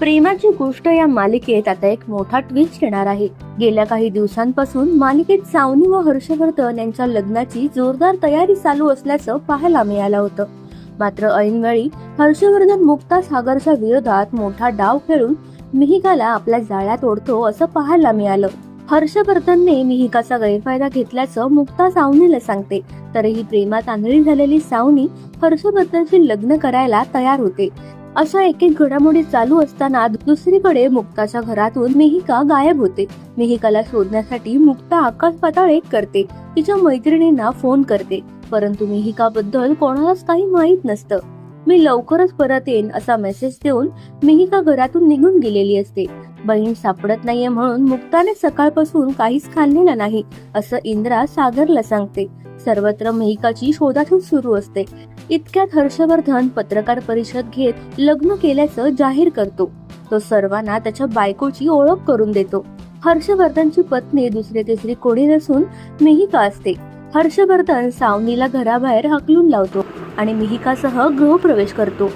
प्रेमाची गोष्ट या मालिकेत आता एक मोठा ट्विस्ट येणार आहे. गेल्या काही दिवसांपासून मालिकेत सावनी व हर्षवर्धन यांच्या लग्नाची जोरदार तयारी चालू असल्याचं पाहायला मिळालं होतं. मात्र ऐनवेळी हर्षवर्धन मुक्ता सागरच्या विरोधात मोठा डाव खेळून मिहिकाला आपल्या जाळ्यात ओढतो असं पाहायला मिळालं. हर्षवर्धनने मिहिकाचा गैरफायदा घेतल्याचं मुक्ता सावनीला सांगते. तरीही प्रेमात आंधळी झालेली सावनी हर्षवर्धनशी लग्न करायला तयार होते. अशा एक एक घडामोडी चालू असताना दुसरीकडे मुक्ताच्या घरातून मिहिका गायब होते. मिहिकाला शोधण्यासाठी मुक्ता आकाश पाताळ एक करते. तिच्या मैत्रिणींना फोन करते. परंतु मिहिका बद्दल कोणालाच काही माहीत नसतं. मी लवकरच परत येईन असा मेसेज देऊन मिहिका घरातून निघून गेलेली असते. बहीण सापडत नाहीये म्हणून मुक्ताने सकाळपासून काहीच खाल्लेलं नाही असं इंद्रा सागरला सांगते. सर्वत्र महिकाची शोधाशोध सुरू असते. इतक्यात हर्षवर्धन पत्रकार परिषद घेत लग्न केल्याचं जाहीर करतो. तो सर्वांना त्याच्या बायकोची ओळख करून देतो. हर्षवर्धनची पत्नी दुसरी तिसरी कोणी नसून मिहिका असते. हर्षवर्धन सावनीला घराबाहेर हकलून लावतो आणि मिहिकासह गृहप्रवेश करतो.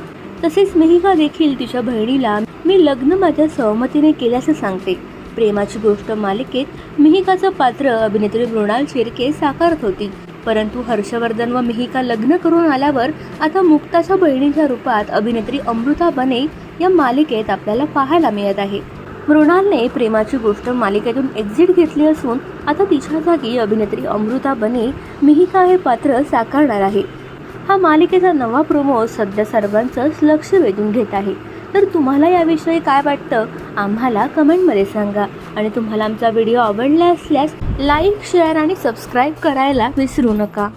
तसेच मिहिका देखील तिच्या बहिणीला मी लग्न माझ्या सहमतीने केल्याचं सांगते. प्रेमाची गोष्ट मालिकेत मिहिकाचं पात्र अभिनेत्री मृणाल शिर्के साकारत होती. परंतु हर्षवर्धन व मिहिका लग्न करून आल्यावर आता मुक्ताच्या बहिणीच्या रूपात अभिनेत्री अमृता बने या मालिकेत आपल्याला पाहायला मिळत आहे. मृणालने प्रेमाची गोष्ट मालिकेतून एक्झिट घेतली असून आता तिच्या जागी अभिनेत्री अमृता बने मिहिका हे पात्र साकारणार आहे. हा मालिकेचा नवा प्रोमो सध्या सर्वांचंच लक्ष वेधून घेत आहे. तर तुम्हाला याविषयी काय वाटतं? आम्हाला कमेंटमध्ये सांगा. आणि तुम्हाला आमचा व्हिडिओ आवडला असल्यास लाईक शेअर आणि सबस्क्राईब करायला विसरू नका.